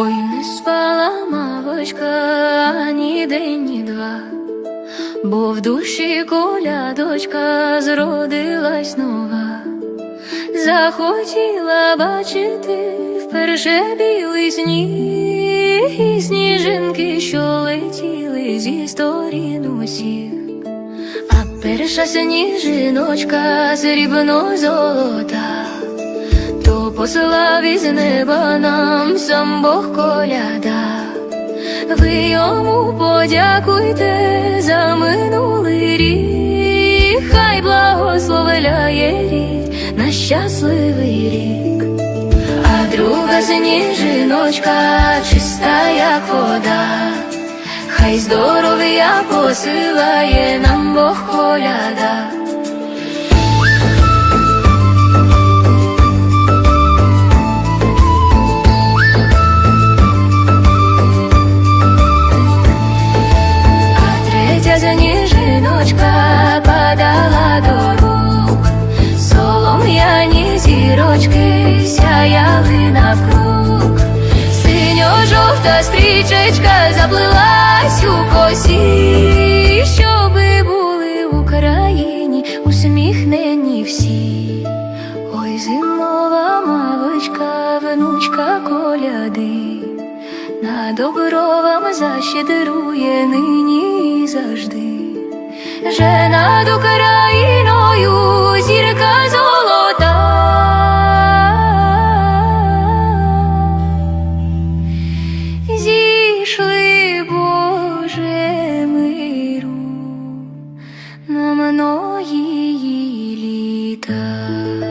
Ой, не спала мавочка ні день, ні два, бо в душі колядочка зродилась нова, захотіла бачити вперше білий сніг, і сніжинки, що летіли зі сторін усіх, а перша сніжиночка срібно золота то послав із неба нам сам Бог коляда. Ви йому подякуйте за минулий рік, хай благословляє рік на щасливий рік. А друга сніжиночка чиста, як вода, хай здоров'я посилає нам синьо-жовта стрічечка заплилась у косі, щоби були в Україні усміхнені всі. Ой, зимова мавочка, внучка коляди. На добро вам защедрує нині і завжди. Же над Україною зірка золота. Миру лета.